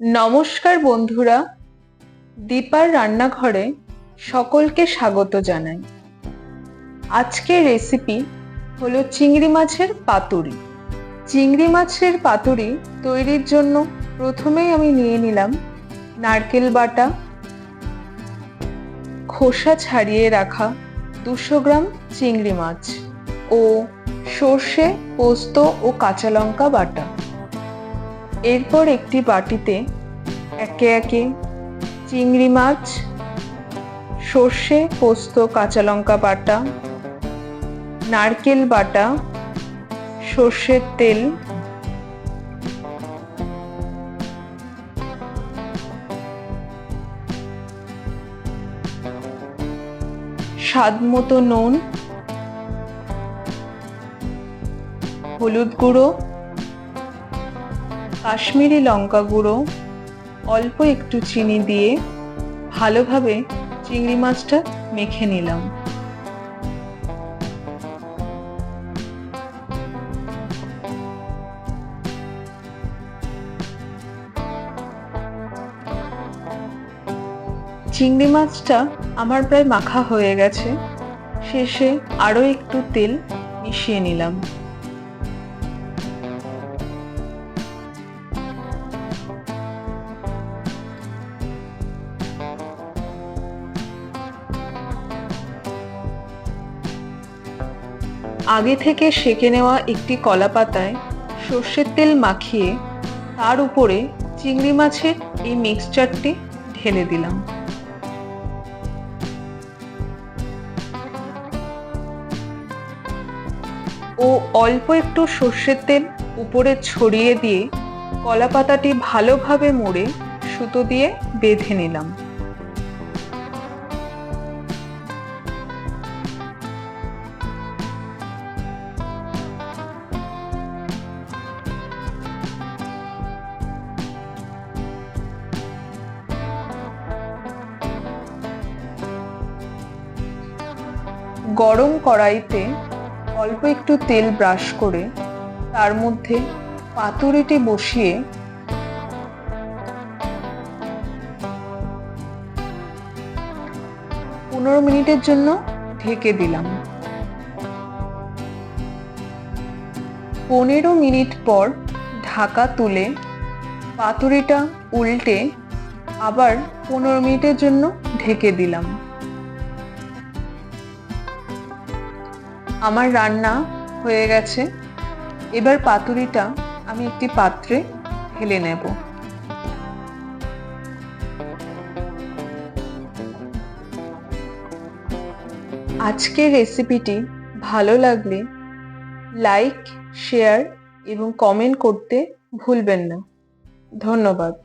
নমস্কার বন্ধুরা, দীপার রান্নাঘরে সকলকে স্বাগত জানাই। আজকের রেসিপি হলো চিংড়ি মাছের পাতুরি। চিংড়ি মাছের পাতুরি তৈরির জন্য প্রথমেই আমি নিয়ে নিলাম নারকেল বাটা, খোসা ছাড়িয়ে রাখা দুশো গ্রাম চিংড়ি মাছ ও সর্ষে, পোস্ত ও কাঁচা লঙ্কা বাটা। এরপর একটি বাটিতে একে একে চিংড়ি মাছ, সর্ষে, পোস্ত, কাঁচা লঙ্কা বাটা, নারকেল বাটা, সর্ষের তেল স্বাদ মতো নুন, হলুদ গুঁড়ো কাশ্মীরি লঙ্কা গুঁড়ো, অল্প একটু চিনি দিয়ে ভালোভাবে চিংড়ি মাছটা মেখে নিলাম। চিংড়ি মাছটা আমার প্রায় মাখা হয়ে গেছে। শেষে আরও একটু তেল মিশিয়ে নিলাম। আগে থেকে সেকে নেওয়া একটি কলা পাতায় সর্ষের তেল মাখিয়ে তার উপরে চিংড়ি মাছের এই মিক্সচারটি ঢেলে দিলাম। ও অল্প একটু সর্ষের তেল উপরে ছড়িয়ে দিয়ে কলা পাতাটি ভালোভাবে মুড়ে সুতো দিয়ে বেঁধে নিলাম। গরম কড়াইতে অল্প একটু তেল ব্রাশ করে তার মধ্যে পাতুরিটি বসিয়ে পনেরো মিনিটের জন্য ঢেকে দিলাম। পনেরো মিনিট পর ঢাকা তুলে পাতুরিটা উল্টে আবার পনেরো মিনিটের জন্য ঢেকে দিলাম। আমার রান্না হয়ে গেছে। এবার পাতুরিটা আমি একটি পাত্রে ঢেলে নেব। আজকের রেসিপিটি ভালো লাগলে লাইক, শেয়ার এবং কমেন্ট করতে ভুলবেন না। ধন্যবাদ।